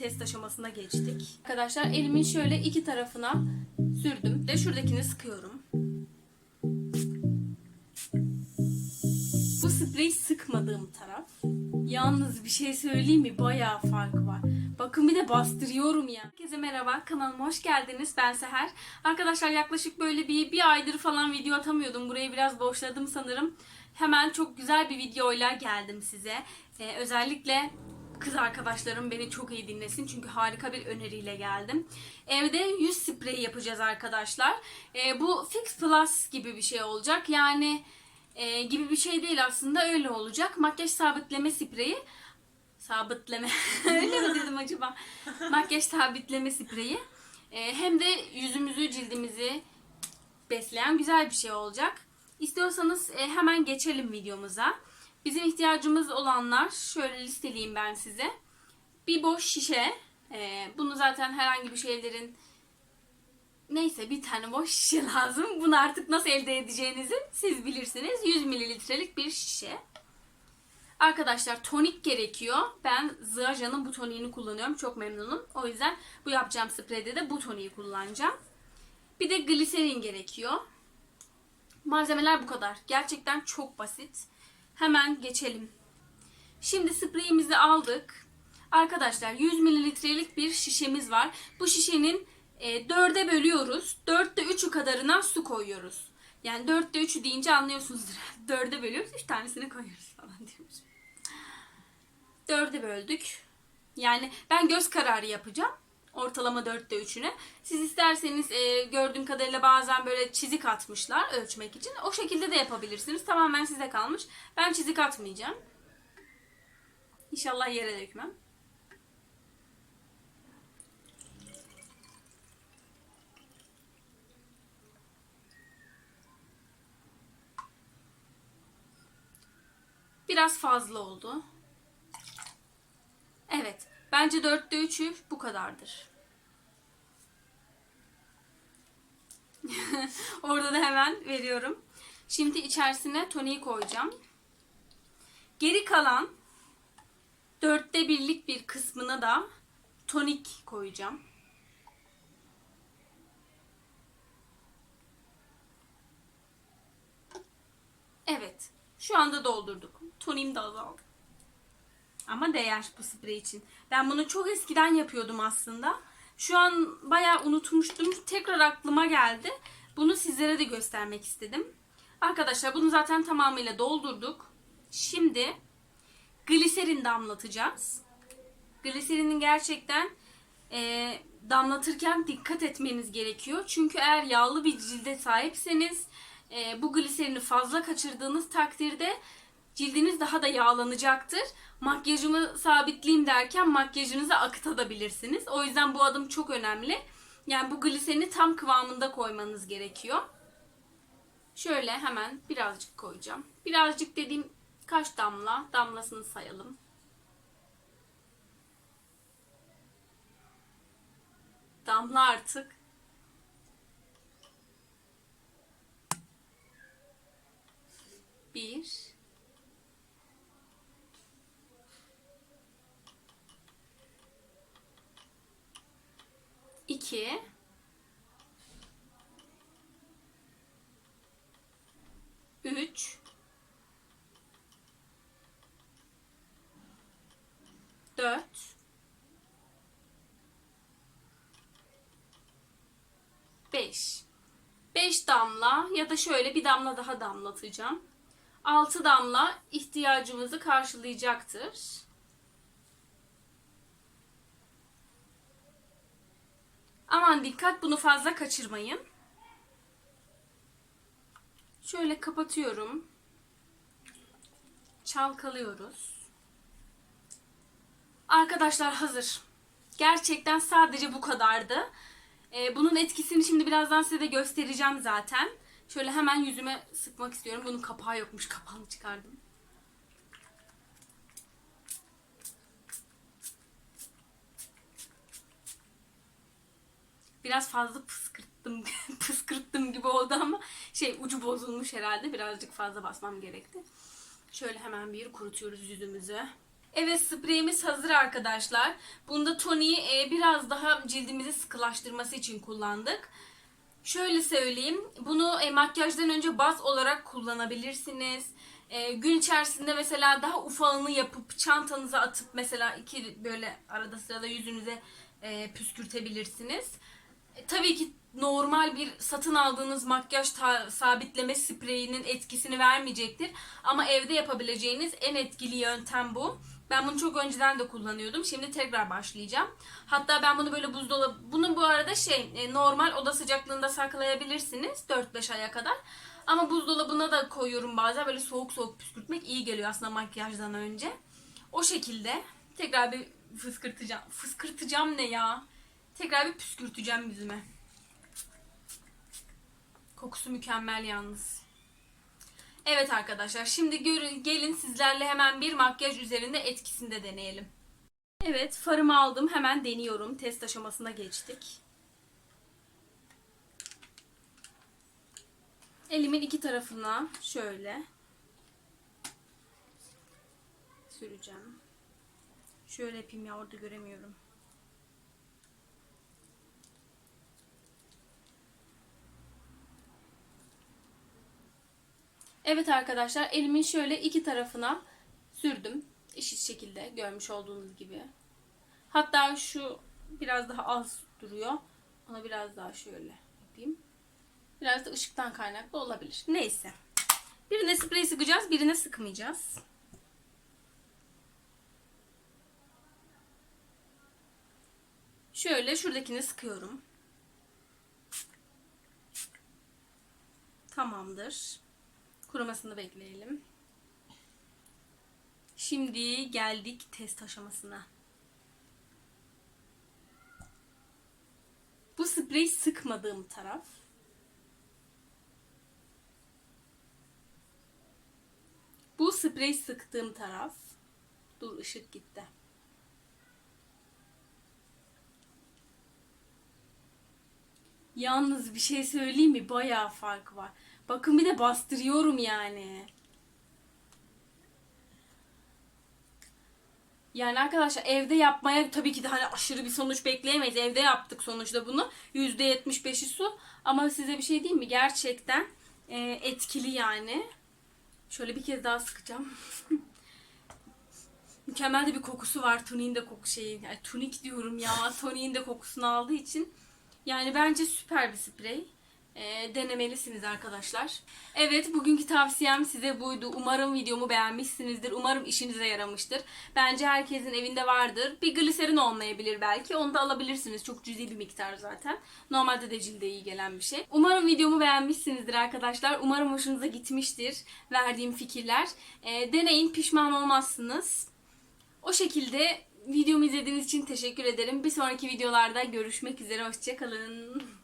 test aşamasına geçtik. Arkadaşlar elimin şöyle iki tarafına sürdüm. De şuradakini sıkıyorum. Bu spreyi sıkmadığım taraf. Yalnız bir şey söyleyeyim mi? Bayağı fark var. Bakın bir de bastırıyorum ya. Herkese merhaba. Kanalıma hoş geldiniz. Ben Seher. Arkadaşlar yaklaşık böyle bir, bir aydır falan video atamıyordum. Burayı biraz boşladım sanırım. Hemen çok güzel bir videoyla geldim size. Ee, özellikle kız arkadaşlarım beni çok iyi dinlesin. Çünkü harika bir öneriyle geldim. Evde yüz spreyi yapacağız arkadaşlar. Ee, bu Fix Plus gibi bir şey olacak. Yani e, gibi bir şey değil aslında öyle olacak. Makyaj sabitleme spreyi sabitleme öyle mi dedim acaba? Makyaj sabitleme spreyi. E, hem de yüzümüzü cildimizi besleyen güzel bir şey olacak. İstiyorsanız e, hemen geçelim videomuza. Bizim ihtiyacımız olanlar şöyle listeleyeyim ben size. Bir boş şişe. E, bunu zaten herhangi bir şeylerin Neyse bir tane boş şişe lazım. Bunu artık nasıl elde edeceğinizi siz bilirsiniz. 100 mililitrelik bir şişe. Arkadaşlar tonik gerekiyor. Ben Zaja'nın bu toniğini kullanıyorum. Çok memnunum. O yüzden bu yapacağım spreyde de bu toniği kullanacağım. Bir de gliserin gerekiyor. Malzemeler bu kadar. Gerçekten çok basit. Hemen geçelim. Şimdi spreyimizi aldık. Arkadaşlar 100 mililitrelik bir şişemiz var. Bu şişenin e, 4'e bölüyoruz. 4'te 3'ü kadarına su koyuyoruz. Yani 4'te 3'ü deyince anlıyorsunuzdur. 4'e bölüyoruz 3 tanesini koyuyoruz falan diyoruz. 4'e böldük. Yani ben göz kararı yapacağım. Ortalama 4'te 3'üne. Siz isterseniz e, gördüğüm kadarıyla bazen böyle çizik atmışlar ölçmek için. O şekilde de yapabilirsiniz. Tamamen size kalmış. Ben çizik atmayacağım. İnşallah yere dökmem. Biraz fazla oldu. Bence 4'te 3'ü bu kadardır. Orada da hemen veriyorum. Şimdi içerisine toniği koyacağım. Geri kalan dörtte birlik bir kısmına da tonik koyacağım. Evet. Şu anda doldurduk. Toniğim de azaldı. Ama değer bu sprey için. Ben bunu çok eskiden yapıyordum aslında. Şu an bayağı unutmuştum. Tekrar aklıma geldi. Bunu sizlere de göstermek istedim. Arkadaşlar bunu zaten tamamıyla doldurduk. Şimdi gliserin damlatacağız. Gliserinin gerçekten e, damlatırken dikkat etmeniz gerekiyor. Çünkü eğer yağlı bir cilde sahipseniz e, bu gliserini fazla kaçırdığınız takdirde cildiniz daha da yağlanacaktır. Makyajımı sabitleyeyim derken makyajınızı akıtabilirsiniz. O yüzden bu adım çok önemli. Yani bu gliserini tam kıvamında koymanız gerekiyor. Şöyle hemen birazcık koyacağım. Birazcık dediğim kaç damla? Damlasını sayalım. Damla artık. Bir. İki. Üç. Dört. Beş. Beş damla ya da şöyle bir damla daha damlatacağım. 6 damla ihtiyacımızı karşılayacaktır. Aman dikkat bunu fazla kaçırmayın. Şöyle kapatıyorum. Çalkalıyoruz. Arkadaşlar hazır. Gerçekten sadece bu kadardı. Ee, bunun etkisini şimdi birazdan size de göstereceğim zaten. Şöyle hemen yüzüme sıkmak istiyorum. Bunun kapağı yokmuş. Kapağını çıkardım. Biraz fazla pıskırttım, pıskırttım gibi oldu ama şey ucu bozulmuş herhalde. Birazcık fazla basmam gerekti. Şöyle hemen bir kurutuyoruz yüzümüzü. Evet spreyimiz hazır arkadaşlar. Bunda toniği e, biraz daha cildimizi sıkılaştırması için kullandık. Şöyle söyleyeyim. Bunu e, makyajdan önce baz olarak kullanabilirsiniz. E, gün içerisinde mesela daha ufalını yapıp çantanıza atıp mesela iki böyle arada sırada yüzünüze e, püskürtebilirsiniz. E, tabii ki normal bir satın aldığınız makyaj sabitleme spreyinin etkisini vermeyecektir. Ama evde yapabileceğiniz en etkili yöntem bu. Ben bunu çok önceden de kullanıyordum. Şimdi tekrar başlayacağım. Hatta ben bunu böyle buzdolabı... Bunu bu arada şey e, normal oda sıcaklığında saklayabilirsiniz. 4-5 aya kadar. Ama buzdolabına da koyuyorum bazen. Böyle soğuk soğuk püskürtmek iyi geliyor aslında makyajdan önce. O şekilde tekrar bir fıskırtacağım. Fıskırtacağım ne ya? Tekrar bir püskürteceğim yüzüme. Kokusu mükemmel yalnız. Evet arkadaşlar şimdi görün, gelin sizlerle hemen bir makyaj üzerinde etkisini de deneyelim. Evet farımı aldım hemen deniyorum. Test aşamasına geçtik. Elimin iki tarafına şöyle süreceğim. Şöyle yapayım ya orada göremiyorum. Evet arkadaşlar elimin şöyle iki tarafına sürdüm. Eşit şekilde görmüş olduğunuz gibi. Hatta şu biraz daha az duruyor. Ona biraz daha şöyle yapayım. Biraz da ışıktan kaynaklı olabilir. Neyse. Birine sprey sıkacağız, birine sıkmayacağız. Şöyle şuradakini sıkıyorum. Tamamdır. Kurumasını bekleyelim. Şimdi geldik test aşamasına. Bu sprey sıkmadığım taraf. Bu sprey sıktığım taraf. Dur ışık gitti. Yalnız bir şey söyleyeyim mi? Bayağı fark var. Bakın bir de bastırıyorum yani. Yani arkadaşlar evde yapmaya tabii ki de hani aşırı bir sonuç bekleyemeyiz. Evde yaptık sonuçta bunu. %75'i su. Ama size bir şey diyeyim mi? Gerçekten e, etkili yani. Şöyle bir kez daha sıkacağım. Mükemmel de bir kokusu var. Tuniğin de koku şeyi. Yani tunik diyorum ya. Toniğin de kokusunu aldığı için. Yani bence süper bir sprey. E, denemelisiniz arkadaşlar. Evet bugünkü tavsiyem size buydu. Umarım videomu beğenmişsinizdir. Umarım işinize yaramıştır. Bence herkesin evinde vardır. Bir gliserin olmayabilir belki. Onu da alabilirsiniz. Çok cüzi bir miktar zaten. Normalde de cilde iyi gelen bir şey. Umarım videomu beğenmişsinizdir arkadaşlar. Umarım hoşunuza gitmiştir verdiğim fikirler. E, deneyin pişman olmazsınız. O şekilde videomu izlediğiniz için teşekkür ederim. Bir sonraki videolarda görüşmek üzere. Hoşçakalın.